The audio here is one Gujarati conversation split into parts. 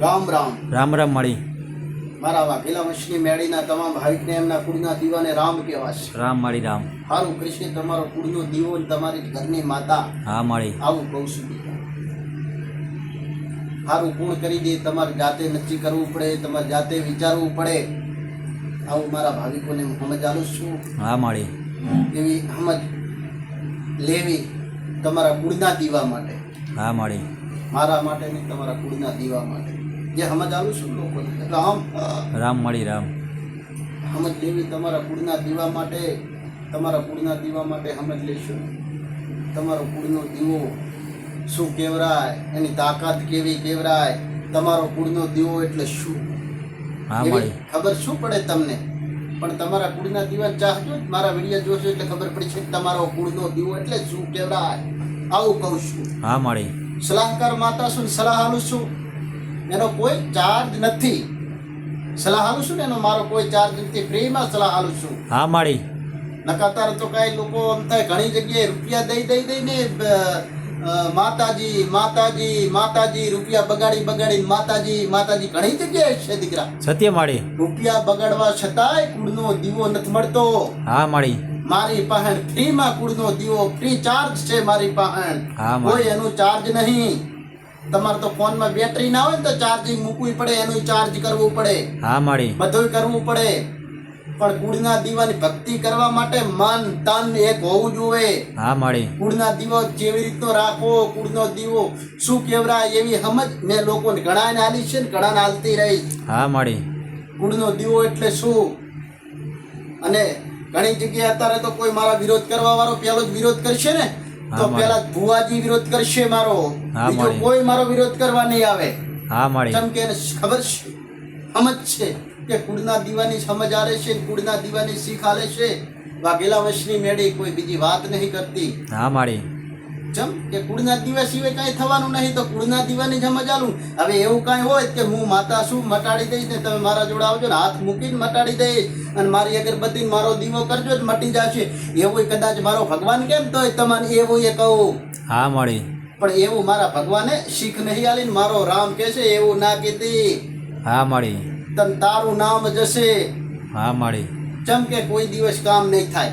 રામ રામ. રામ રામ મળી. મારા વાઘેલા વંશની મેળીના તમામ ભાવિકને એમના કુળના દીવાને રામ કહેવાશે. રામ મળી રામ. હારું કૃષ્ણ તમારો કુળનો દીવો ને તમારી ઘરની માતા હા મળી. આવું કહું છું. હારું પૂર્ણ કરી દે તમારે જાતે નક્કી કરવું પડે તમારે જાતે વિચારવું પડે. આવું મારા ભાવિકોને હું સમજ આલું છું. હા મળી. એવી સમજ લેવી તમારા કુળના દીવા માટે. હા મળી. મારા માટે નહીં તમારા કુળના દીવા માટે. જે સમજ આલું છું લોકોને. રામ રામ મળી રામ. સમજ લેવી તમારા કુળના દીવા માટે તમારા કુળના દીવા માટે સમજ લેશું તમારો કુળનો દીવો શું કેવરાય? એની તાકાત કેવી કેવરાય? તમારો કુળનો દીવો એટલે શું? ખબર શું પડે તમને? પણ તમારા કુળના દીવા ચાહજો મારા વીડિયો જોશો એટલે ખબર પડી છે તમારો કુળનો દીવો એટલે શું કેવરાય? આવું કહું છું. હા મળી. સલાહકાર માતા શું સલાહ આલું છું. એનો કોઈ ચાર્જ નથી. સલાહ આલું છું ને એનો મારો કોઈ ચાર્જ નથી. ફ્રીમાં સલાહ આલું છું. હા માળી. નકાતાર તો કાંઈ લોકો આમ થાય ઘણી જગ્યાએ રૂપિયા દઈ દઈ દઈને માતાજી માતાજી માતાજી રૂપિયા બગાડી બગાડી માતાજી માતાજી ઘણી જગ્યાએ છે દીકરા. સત્ય માળી. રૂપિયા બગાડવા છતાંય કુળનો દીવો નથી મળતો. હા માળી. મારી પાસે ફ્રીમાં કુળનો દીવો ફ્રી ચાર્જ છે મારી પાસે. હા, કોઈ એનું ચાર્જ નહીં. તમારે તો ફોનમાં બેટરી ના હોય તો ચાર્જિંગ મૂકવી પડે એનું ચાર્જ કરવું પડે. હા માળી. બધું કરવું પડે. પણ કુળના દીવાની ભક્તિ કરવા માટે મન તન એક હોવું જોઈએ. હા માળી. કુળના દીવો જેવી રીતનો રાખવો કુળનો દીવો શું કેવરાય એવી સમજ મેં લોકોને ઘણાને આલી છે ને ઘણાને આલતી રહી. હા માળી. કુળનો દીવો એટલે શું? અને ઘણી જગ્યાએ અત્યારે તો કોઈ મારા વિરોધ કરવા વાળો પેલો જ વિરોધ કરશે ને? તો પેલા ભુવાજી વિરોધ કરશે મારો. બીજો કોઈ મારો વિરોધ કરવા નહીં આવે. હા મળી કેમ કે ખબર છે? સમજ છે કે કુળના દીવાની સમજ આલે છે ને કુળના દીવાની શીખ આલે છે. વાઘેલા વંશની મેળી કોઈ બીજી વાત નહીં કરતી. હા મળી ચમ કે કુળના દીવા સિવાય કાંઈ થવાનું નહીં તો કુળના દીવાની જમ ચાલું હવે એવું કાંઈ હોય કે હું માતા શું મટાડી દઈશ ને તમે મારા જોડે આવજો ને હાથ મૂકીને મટાડી દઈશ. અને મારી અગરબત્તી મારો દીવો કરજો જ મટી જશે. એવું કદાચ મારો ભગવાન કેમ તો તમને એવું એ કહું. હા મળી. પણ એવું મારા ભગવાને શીખ નહીં આલી મારો રામ કે છે એવું ના કીધી. હા મળી. તન તારું નામ જશે. હા મળી. ચમ કે કોઈ દિવસ કામ નહીં થાય.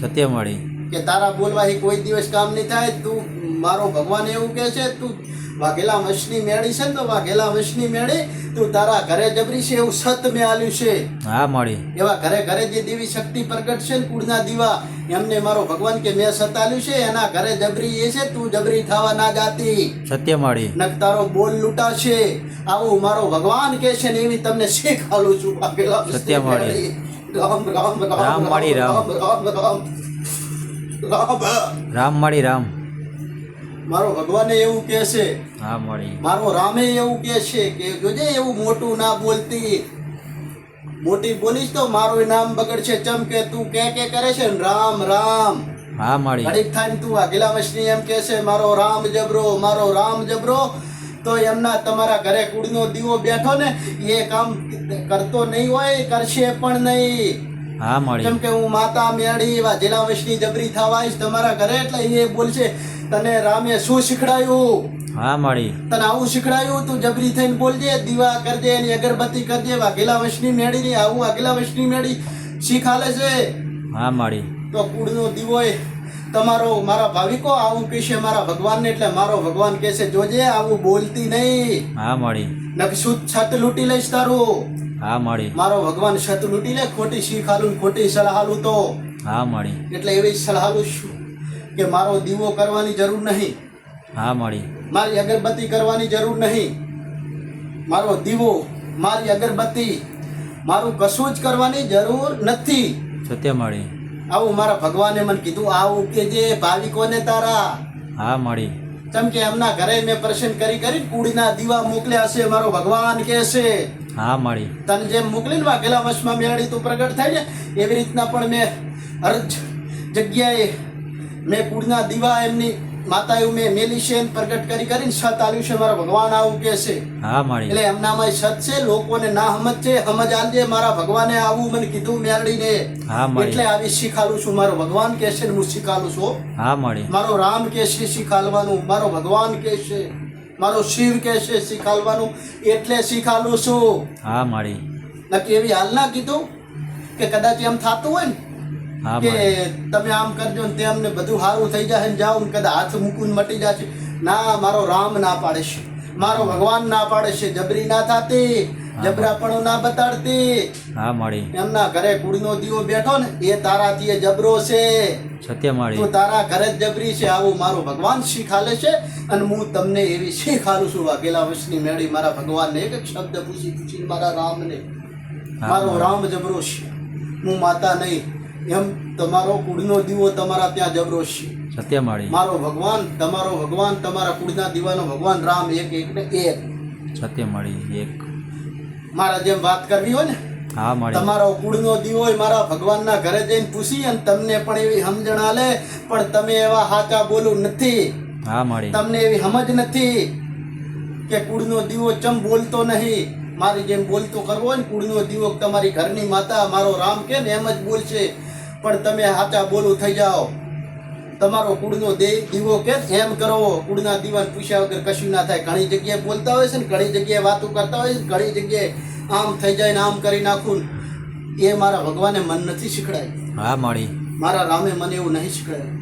સત્ય મળી. કે તારા બોલવાથી કોઈ દિવસ કામ નહીં થાય તું મારો ભગવાન એવું કહે છે તું વાઘેલા વંશની મેળી છે ને તો વાઘેલા વંશની મેળી તું તારા ઘરે જબરી છે એવું સત મેં આલ્યું છે. હા મળી. એવા ઘરે ઘરે જે દેવી શક્તિ પ્રગટ છે ને કુળના દીવા એમને મારો ભગવાન કે મેં સત આલ્યું છે એના ઘરે જબરી એ છે તું જબરી થવા ના જાતી. સત્ય મળી. નક તારો બોલ લૂંટાશે. આવું મારો ભગવાન કે છે ને એવી તમને શીખ આલું છું વાઘેલા સત્ય મળી. રામ રામ રામ. રામ રામ. રામ. રામ મળી રામ. મારો ભગવાને એવું કહે છે. હા મળી. મારો રામે એવું કહે છે કે જોજે એવું મોટું ના બોલતી. મોટી બોલીશ તો મારું નામ બગડશે. ચમ કે તું કે કે કરે છે ને? રામ રામ. હા મળી. ઘડીક થાય તું આગેલા વંશની એમ કહે છે મારો રામ જબરો મારો રામ જબરો. તો એમના તમારા ઘરે કુળનો દીવો બેઠો ને એ કામ કરતો નહીં હોય કરશે પણ નહીં. હા મળી. કેમ કે હું માતા મેળી વાજેલા વંશની જબરી થવાઈશ તમારા ઘરે એટલે એ બોલશે તને રામે શું શીખડાયું? હા મળી. તને આવું શીખડાયું? તું જબરી થઈને બોલજે દીવા કરજે એની અગરબત્તી કરજે વાઘેલા વંશની મેળી ની આવું વાઘેલા વંશની મેળી શીખ આલે છે. હા મળી. તો કુળનો દીવો તમારો મારા ભાવિકો આવું કહેશે મારા ભગવાનને એટલે મારો ભગવાન કહેશે જોજે આવું બોલતી નહીં. હા મળી. નકશું છત લૂંટી લઈશ તારું. હા મળી. મારો ભગવાન છત લૂટી લે ખોટી શીખ હાલું ખોટી સલાહ હાલું તો? હા મળી. એટલે એવી સલાહ આલું છું કે મારો દીવો કરવાની જરૂર નહીં. હા મળી. મારી અગરબત્તી કરવાની જરૂર નહીં. મારો દીવો મારી અગરબત્તી મારું કશું જ કરવાની જરૂર નથી. સત્ય મળી. આવું મારા ભગવાને મને કીધું આવું કે જે ભાવિકોને તારા. હા મળી. જેમ કે એમના ઘરે મેં પ્રસન્ન કરી કરી કુડીના દીવા મોકલ્યા છે મારો ભગવાન કે છે. હા મળી. તને જેમ મોકલી ને વાઘેલા વંશમાં મેળી તું પ્રગટ થાય ને એવી રીતના પણ મેં હર જગ્યાએ મેં કુળના દીવા એમની માતાએ મેં મેલી છે પ્રગટ કરી કરીને સત આવ્યું છે મારા ભગવાન આવું કે છે. હા મળી એટલે એમનામાં સત છે લોકોને ના સમજ છે સમજ આલજે મારા ભગવાને આવું મને કીધું મેળડીને એટલે આવી શીખાલું છું મારો ભગવાન કે છે હું શીખાલું છું હા. મળી મારો રામ કે છે શીખાલવાનું મારો ભગવાન કે છે મારો શિવ કે છે શીખાલવાનું એટલે શીખાલું છું. હા માળી નક્કી એવી હાલ ના કીધું કે કદાચ એમ થતું હોય ને કે તમે આમ કરજો ને તેમને બધું સારું થઈ જશે ને જાઓ ને કદાચ હાથ મૂકું મટી જશે. ના મારો રામ ના પાડે છે. મારો ભગવાન ના પાડે છે. જબરી ના થતી જબરાપણો ના બતાડતી. હા માળી. એમના ઘરે કુળનો દીવો બેઠો ને એ તારાથી એ જબરો છે. સત્ય માળી. તો તારા ઘરે જ જબરી છે. આવું મારો ભગવાન શીખાલે છે અને હું તમને એવી શીખાલું છું. વાઘેલા વંશની મેળી મારા ભગવાનને એક એક શબ્દ પૂછી પૂછી મારા રામને. મારો રામ જબરો છે. હું માતા નહીં. એમ તમારો કુળનો દીવો તમારા ત્યાં જબરો છે. સત્ય મારો ભગવાન તમારો ભગવાન તમારા કુળના દીવાનો ભગવાન રામ એક એક ને એક. સત્ય એક. મારા જેમ વાત કરવી હોય ને? હા માળી. તમારો કુળનો દીવો મારા ભગવાનના ઘરે જઈને પૂછી અને તમને પણ એવી સમજણ આલે પણ તમે એવા હાચા બોલું નથી. હા માળી. તમને એવી સમજ નથી કે કુળનો દીવો ચમ બોલતો નહીં. મારી જેમ બોલતો કરવો હોય ને કુળનો દીવો તમારી ઘરની માતા મારો રામ કે ને એમ જ બોલશે. પણ તમે હાચા બોલું થઈ જાઓ. તમારો કુળનો દે દીવો કે એમ કરો કુળના દીવાને પૂછ્યા વગર કશું ના થાય. ઘણી જગ્યાએ બોલતા હોય છે ને ઘણી જગ્યાએ વાતો કરતા હોય છે ઘણી જગ્યાએ આમ થઈ જાય ને આમ કરી નાખું એ મારા ભગવાને મન નથી શીખડાય. હા મળી. મારા રામે મને એવું નહીં શીખડાયું.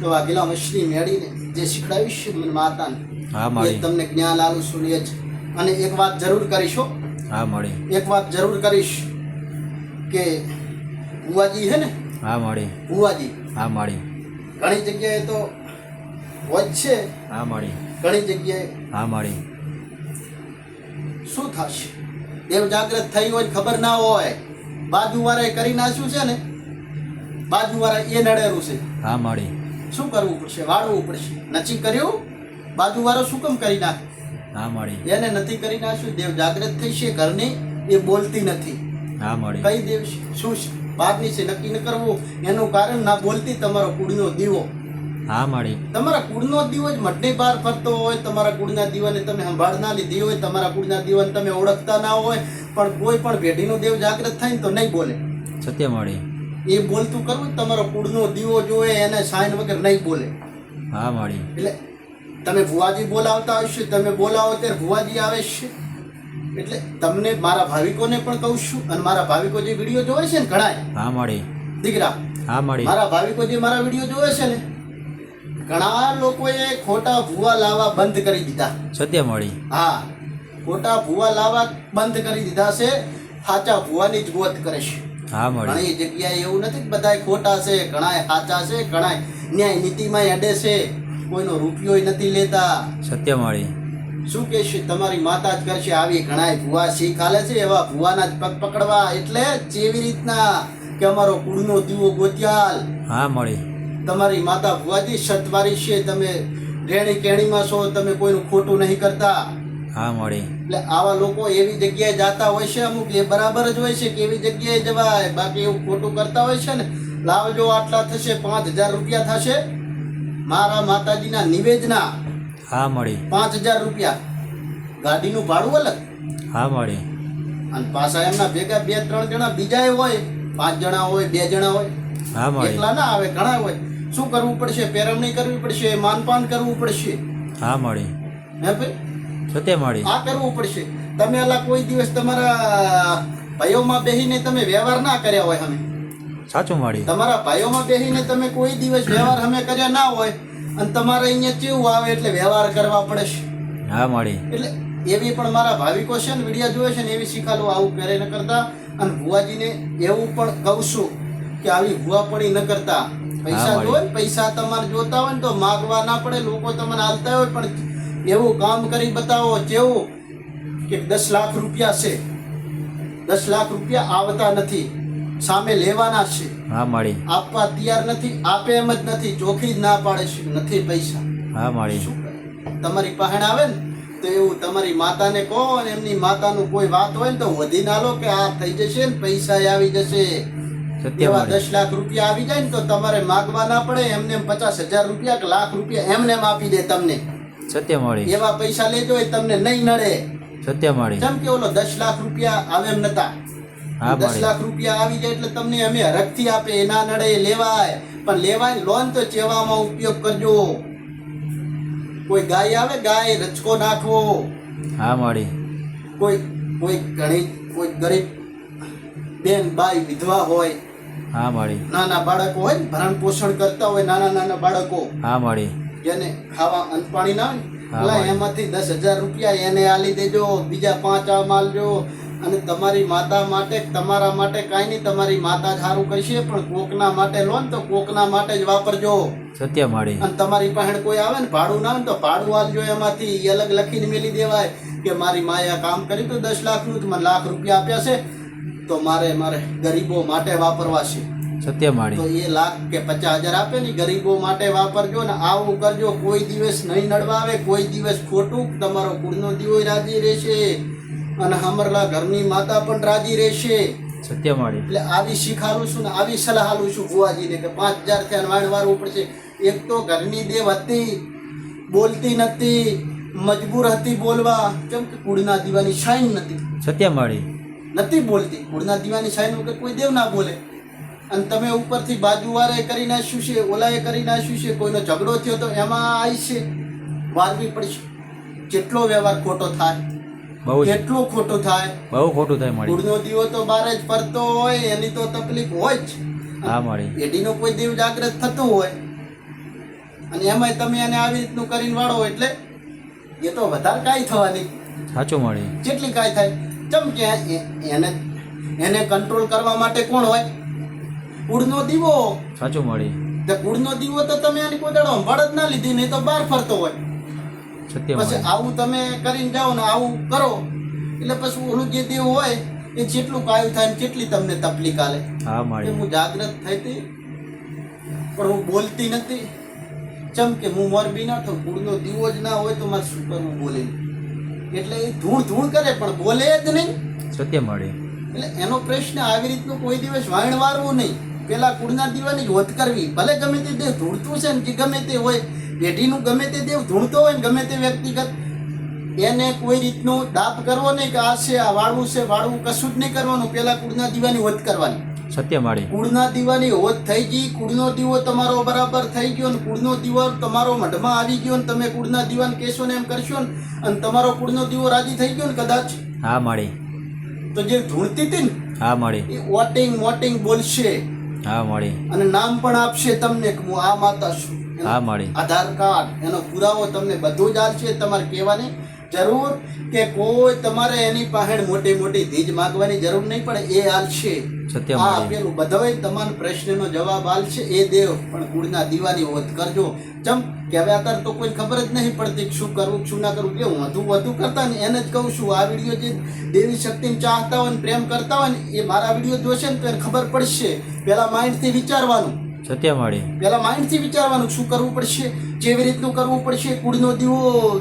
તો આગેલા મછલી મેળીને જે શીખડાવીશ મને માતાને હા મળી. તમને જ્ઞાન આલું છું એ જ. અને એક વાત જરૂર કરીશ હો. હા મળી. એક વાત જરૂર કરીશ કે બુવાજી હે ને હા માળી. ભુવાજી. હા માળી. ઘણી જગ્યાએ તો છે. હા મળી. ઘણી જગ્યાએ હા માળી. શું થશે? દેવ જાગ્રત થઈ હોય ખબર ના હોય. બાજુવાળાએ કરી નાખ્યું છે ને? બાજુવાળા એ નડેરું છે. હા માળી. શું કરવું પડશે? વાળવું પડશે. નચી કર્યું? બાજુવાળો શું કેમ કરી નાખે? હા મળી. એને નથી કરી નાખ્યું. દેવ જાગ્રત થઈ છે ઘરની. એ બોલતી નથી. હા મળી. કઈ દેવ શું છે? બહારની છે નક્કી ન કરવું. એનું કારણ ના બોલતી તમારો કુળનો દીવો. હા માળી. તમારા કુળનો દીવો જ મઢને બહાર ફરતો હોય તમારા કુળના દીવાને તમે સંભાળ ના લીધી હોય તમારા કુળના દીવાને તમે ઓળખતા ના હોય પણ કોઈ પણ પેઢીનો દેવ જાગ્રત થાય ને તો નહીં બોલે. સત્ય માળી. એ બોલતું કરવું તમારો કુળનો દીવો જોવે એને સાઈન વગર નહીં બોલે. હા માળી. એટલે તમે ભુવાજી બોલાવતા હશો તમે બોલાવો ત્યારે ભુવાજી આવે છે. એટલે તમને મારા ભાવિકોને પણ કહું છું અને મારા ભાવિકો જે વીડિયો જોવે છે ને ઘણાય હા મળી. દીકરા હા મળી. મારા ભાવિકો જે મારા વીડિયો જોવે છે ને ઘણા લોકોએ ખોટા ભૂવા લાવવા બંધ કરી દીધા. સત્ય મળી. હા ખોટા ભૂવા લાવવા બંધ કરી દીધા છે સાચા ભુવાની જ ગોત કરે છે. હા મળી. ઘણી જગ્યાએ એવું નથી કે બધાય ખોટા છે ઘણાય સાચા છે ઘણાય ન્યાય નીતિમાં અડે છે કોઈનો રૂપિયો નથી લેતા. સત્ય માળી. શું કે છે તમારી માતા જ કરશે આવી ઘણાય ભુવા શીખ હાલે છે એવા ભુવાના જ પગ પકડવા. એટલે જેવી રીતના કે અમારો કુળનો દીવો ગોત્યાલ. હા મળી. તમારી માતા ભુવાજી સતવારી છે તમે રેણી કેણીમાં છો તમે કોઈનું ખોટું નહીં કરતા. હા મળી. એટલે આવા લોકો એવી જગ્યાએ જાતા હોય છે અમુક એ બરાબર જ હોય છે કે એવી જગ્યાએ જવાય. બાકી એવું ખોટું કરતા હોય છે ને લાવજો આટલા થશે પાંચ હજાર રૂપિયા થશે. મારા માતાજીના નિવેદના હા મળી. પાંચ હજાર રૂપિયા. ગાડીનું ભાડું અલગ. હા મળી. અને પાછા એમના ભેગા બે ત્રણ જણા બીજા હોય પાંચ જણા હોય બે જણા હોય. હા મળી. એકલા ના આવે ઘણા હોય. શું કરવું પડશે? પેરવણી કરવી પડશે? માનપાન કરવું પડશે? હા મળી. હે ભાઈ? છતે મળી. આ કરવું પડશે. તમે અલા કોઈ દિવસ તમારા ભાઈઓમાં બેહીને તમે વ્યવહાર ના કર્યા હોય અમે સાચું મળી. તમારા ભાઈઓમાં બેહીને તમે કોઈ દિવસ વ્યવહાર અમે કર્યા ના હોય અને તમારે અહીંયા કેવું આવે એટલે વ્યવહાર કરવા પડે છે? હા મળી. એટલે એવી પણ મારા ભાવિકો છે ને વિડિયા જોવે છે ને એવી શીખાલો આવું કરે ન કરતા. અને ભુવાજીને એવું પણ કહું છું કે આવી ભુવાપણી ન કરતા. પૈસા જોવે પૈસા તમારે જોતા હોય ને તો માગવા ના પડે લોકો તમને હાલતા હોય પણ એવું કામ કરી બતાવો કેવું? કે દસ લાખ રૂપિયા છે. દસ લાખ રૂપિયા આવતા નથી. સામે લેવાના છે. હા માળી. આપવા તૈયાર નથી આપે એમ જ નથી ચોખી જ ના પાડે છે નથી પૈસા. હા માળી. તમારી પહેણ આવે ને તો એવું તમારી માતાને કહો અને એમની માતાનું કોઈ વાત હોય ને તો વધી ના લો કે આ થઈ જશે ને પૈસા આવી જશે. એવા દસ લાખ રૂપિયા આવી જાય ને તો તમારે માગવા ના પડે એમને એમ પચાસ હજાર રૂપિયા કે લાખ રૂપિયા એમને આપી દે તમને. સત્ય મળી. એવા પૈસા લેજો એ તમને નહીં નડે. સત્ય મળી. જેમ કે ઓલો દસ લાખ રૂપિયા આવે એમ નતા. દસ લાખ રૂપિયા આવી જાય એટલે તમને અમે હરખથી આપે એના નડે લેવાય. પણ લેવાય લોન તો ચેવામાં ઉપયોગ કરજો. કોઈ ગાય આવે ગાય રચકો નાખવો. હા માળી કોઈ કોઈ ઘણી કોઈ ગરીબ બેન બાઈ વિધવા હોય હા મળી નાના બાળકો હોય ને ભરણ પોષણ કરતા હોય નાના નાના બાળકો હા મળી જેને ખાવા અન્ન પાણી ના હોય. એમાંથી દસ હજાર રૂપિયા એને આલી દેજો બીજા પાંચ આ માલજો અને તમારી માતા માટે તમારા માટે કાંઈ નહીં તમારી માતા જ સારું કરશે પણ કોકના માટે લો ને તો કોકના માટે જ વાપરજો. સત્ય માળી અને તમારી પાસે કોઈ આવે ને ભાડું ના આવે ને તો ભાડું આપજો એમાંથી. એ અલગ લખીને મેલી દેવાય કે મારી માએ આ કામ કર્યું તો દસ લાખનું તો મને લાખ રૂપિયા આપ્યા છે. તો મારે મારે ગરીબો માટે વાપરવા છે. સત્ય તો માળી એ લાખ કે પચાસ હજાર આપે ને ગરીબો માટે વાપરજો ને આવું કરજો. કોઈ દિવસ નહીં નડવાવે કોઈ દિવસ ખોટું. તમારો કુળનો દીવો રાજી રહેશે. અને હમરલા ઘરની માતા પણ રાજી રહેશે. સત્યમાળી એટલે આવી શીખાડું છું ને આવી સલાહ આલું છું ગુવાજીને કે પાંચ હજાર થયા વાણ વારવું પડશે. એક તો ઘરની દેવ હતી બોલતી નથી મજબૂર હતી બોલવા. કેમ કે કુળના દીવાની શાઇન નથી સત્યમાળી નથી બોલતી. કુળના દીવાની શાઇન વગર કોઈ દેવ ના બોલે. અને તમે ઉપરથી બાજુવાળાએ કરી નાખ્યું છે ઓલાએ કરી નાખ્યું છે કોઈનો ઝઘડો થયો તો એમાં આવી છે. વારવી પડશે. જેટલો વ્યવહાર ખોટો થાય. બહુ કેટલું ખોટું થાય? બહુ ખોટું થાય મળી ગુડનો દીવો તો બારે જ ફરતો હોય એની તો તકલીફ હોય જ. હા મળી એડીનો કોઈ દેવ જાગ્રત થતું હોય. અને એમાંય તમે એને આવી રીતનું કરીને વાળો એટલે એ તો વધારે કાંઈ થવાની. સાચું મળી જેટલી કાંઈ થાય ચમ કે એને એને કંટ્રોલ કરવા માટે કોણ હોય? કુળનો દીવો. સાચું મળી તે કુળનો દીવો તો તમે એની કોઈ દાડો સંભાળ જ ના લીધી નહીં તો બહાર ફરતો હોય. પછી આવું તમે કરીને જાઓ ને આવું કરો. એટલે પછી ઓલું જે દેવ હોય એ જેટલું કાયું થાય ને કેટલી તમને તકલીફ આલે. હા જાગ્રત થઈ હતી પણ હું બોલતી નથી. ચમ કે હું મોરબી ના થઉં કુળનો દીવો જ ના હોય તો મારે શું કરવું બોલે? એટલે એ ધૂળ ધૂળ કરે પણ બોલે જ નહીં. સત્ય મળે એટલે એનો પ્રશ્ન આવી રીતનું કોઈ દિવસ વાણ વારવું નહીં. પેલા કુળના દીવાની વધ હોત કરવી. ભલે ગમે તે દેવ ધૂળતું છે ને કે ગમે તે હોય પેઢીનું ગમે તે દેવ ધૂળતો હોય ને ગમે તે વ્યક્તિગત એને કોઈ રીતનો દાપ કરવો નહીં કે આ છે આ વાળવું છે વાળવું કશું જ નહીં કરવાનું. પેલા કુળના દીવાની હોત કરવાની. સત્ય માળી કુળના દીવાની હોત થઈ ગઈ કુળનો દીવો તમારો બરાબર થઈ ગયો ને કુળનો દીવો તમારો મઢમાં આવી ગયો ને તમે કુળના દીવાન કહેશો ને એમ કરશો ને અને તમારો કુળનો દીવો રાજી થઈ ગયો ને કદાચ. હા માળી. તો જે ધૂણતી હતી ને હા માળી. એ વોટિંગ મોટિંગ બોલશે. હા મળી. અને નામ પણ આપશે તમને કે હું આ માતા છું. હા મળી. આધાર કાર્ડ એનો પુરાવો તમને બધું જ આપશે તમારે કહેવાની જરૂર કે કોઈ તમારે એની પાસે મોટી મોટી ધીજ માંગવાની જરૂર નહીં પડે એ સત્ય હા પેલું બધાય તમારા પ્રશ્નનો જવાબ આલશે એ દેવ. પણ કુળના દીવાની હોત કરજો. ચમ કે હવે અત્યારે તો કોઈ ખબર જ નહીં પડતી શું કરવું શું ના કરવું. કે હું વધુ વધુ કરતા ને એને જ કહું છું આ વીડિયો જે દેવી શક્તિને ચાહતા હોય ને પ્રેમ કરતા હોય ને એ મારા વીડિયો જોશે ને તો એને ખબર પડશે. પહેલા માઇન્ડથી વિચારવાનું. સત્ય માળી. પહેલા માઇન્ડથી વિચારવાનું શું કરવું પડશે જેવી રીતનું કરવું પડશે. કુળનો દીવો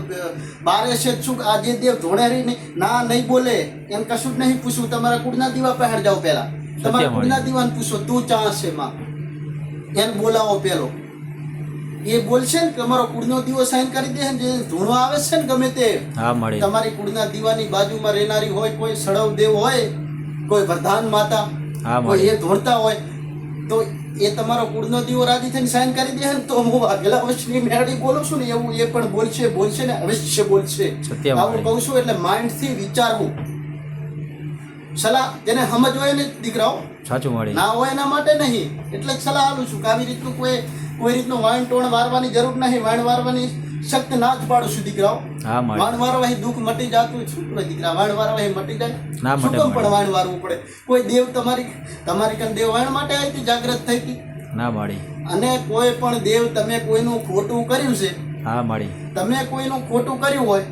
બારે છે શું આ જે દેવ નહીં ના નહીં બોલે એમ કશું જ નહીં પૂછવું. તમારા કુળના દીવા પહેર જાઓ પહેલા. તમારા સત્યવાણી. કુળના પૂછો તું ચાહશે માં? એને બોલાવો પેલો. એ બોલશે ને કે અમારો કુળનો દીવો સાઈન કરી દે જે ધૂણો આવે છે ને ગમે તે. હા મળે. તમારી કુળના દીવાની બાજુમાં રહેનારી હોય કોઈ સડવ દેવ હોય કોઈ વરદાન માતા હા કોઈ એ ધોળતા હોય તો એ તમારો કુળનો દીવો રાજી થઈને સાઈન કરી દે ને તો હું આગલા વર્ષની મેળડી બોલું છું ને એવું એ પણ બોલશે બોલશે ને અવશ્ય બોલશે. આવું કહું છું એટલે માઇન્ડથી વિચારવું. સલાહ જેને સમજ હોય ને દીકરાઓ. સાચું વાળી. ના હોય એના માટે નહીં. એટલે સલાહ આપું છું કે આવી રીતનું કોઈ કોઈ રીતનું વાણ ટોણ વારવાની જરૂર નહીં. વાણ વારવાની શક્ત ના જ પાડું છું દીકરાઓ. વાણ વારવાથી દુઃખ મટી જતું શું કરે દીકરા? વાણ વારવાથી મટી જાય ના? મટે પણ વાણ વારવું પડે? કોઈ દેવ તમારી તમારી કન દેવ વાણ માટે આવી હતી જાગ્રત થઈ હતી? ના માળી અને કોઈ પણ દેવ તમે કોઈનું ખોટું કર્યું છે? હા માળી તમે કોઈનું ખોટું કર્યું હોય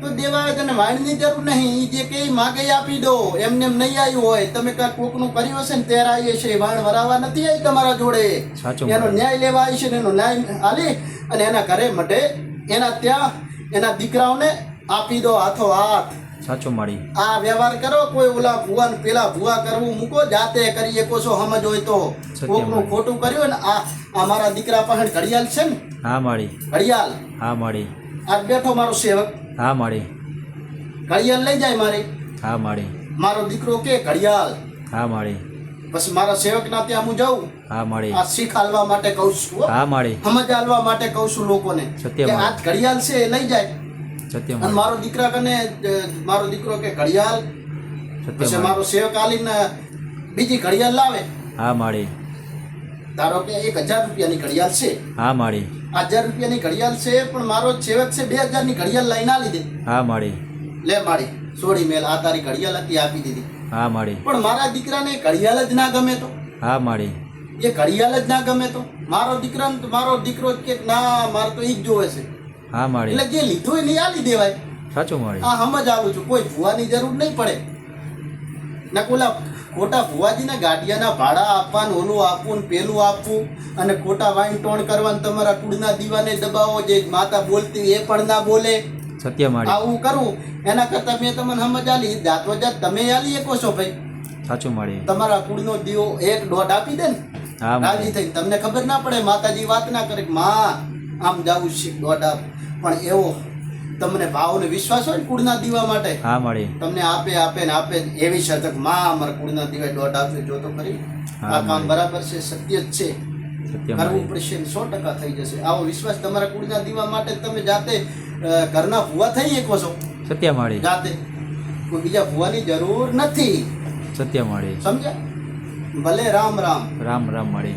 તો દેવાએ તને વાણની જરૂર નહીં જે કે માગે આપી દો. એમને એમ નહીં આવ્યું હોય તમે કાંઈક કોકનું કર્યું હશે ને ત્યારે આવીએ છે વાણ વરાવા નથી આવી તમારા જોડે. એનો ન્યાય લેવા આવી છે ને એનો ન્યાય આલી અને એના ઘરે મટે એના ત્યાં એના દીકરાઓને આપી દો હાથો હાથ. સાચું મળી આ વ્યવહાર કરો કોઈ ઓલા ભુવા પેલા ભુવા કરવું મૂકો જાતે કરી શકો છો સમજ હોય તો. કોક કોકનું ખોટું કર્યું ને આ આ મારા દીકરા પાસે ઘડિયાળ છે ને? હા માળી ઘડિયાળ. હા માળી આ બેઠો મારો સેવક. હા માળી. ઘડિયાળ લઈ જાય મારી. હા માળી. મારો દીકરો કે ઘડિયાળ? હા માળી. પછી મારા સેવકના ત્યાં હું જાઉં? હા માળી. આ શીખ હાલવા માટે કહું છું હા. માળી. સમજ હાલવા માટે કહું છું લોકોને સત્ય કે. આ ઘડિયાળ છે એ લઈ જાય. સત્ય અને મારો દીકરા કને મારો દીકરો કે ઘડિયાળ? પછી મારો સેવક આલીને બીજી ઘડિયાળ લાવે. હા માળી. ધારો કે એક હજાર રૂપિયાની ઘડિયાળ છે. હા માળી. હજાર રૂપિયાની ઘડિયાળ છે પણ મારો છેવટ છે બે હજારની ઘડિયાળ લઈને આ લીધે હા માળી. લે માળી સોડી મેલ આ તારી ઘડિયાળ હતી આપી દીધી. હા માળી. પણ મારા દીકરાને ઘડિયાળ જ ના ગમે તો. હા માળી. એ ઘડિયાળ જ ના ગમે તો. મારો દીકરા મારો દીકરો કે ના મારે તો ઈ જ જોવે છે. હા માળી. એટલે જે લીધું એ લઈ આલી દેવાય. સાચું માળી. આ સમજ આવું છું. કોઈ ભૂવાની જરૂર નહીં પડે. ને કોલા ખોટા ભુવાજીને ગાડિયાના ભાડા આપવાનું ઓલું આપવું ને પેલું આપવું અને ખોટા વાઈન ટોણ કરવાનું તમારા કુળના દીવાને દબાવો જે માતા બોલતી એ પણ ના બોલે. સત્યમાળી આવું કરવું એના કરતાં મેં તમને સમજ આલી. જાતો જાત તમે આલી શકો છો ભાઈ. સાચું મળે તમારા કુળનો દીવો એક દોઢ આપી દે ને. રાજી થઈ તમને ખબર ના પડે માતાજી વાત ના કરે માં આમ જાવું છે દોઢ આપ. પણ એવો તમને ભાવ ને વિશ્વાસ હોય ને કુળના દીવા માટે હા માળી. તમને આપે આપે ને આપે એવી શતકમાં અમારા કુળના દીવા દોઢ આપજો જો તો ખરી. આ કામ બરાબર છે સત્ય જ છે. કરવું પડશે સો ટકા થઈ જશે. આવો વિશ્વાસ તમારા કુળના દીવા માટે તમે જાતે ઘરના ભૂવા થઈ શકો છો સત્ય માળી. જાતે. કોઈ બીજા ભૂવાની જરૂર નથી. સત્ય માળી. સમજ્યા? ભલે રામ રામ. રામ રામ માળી.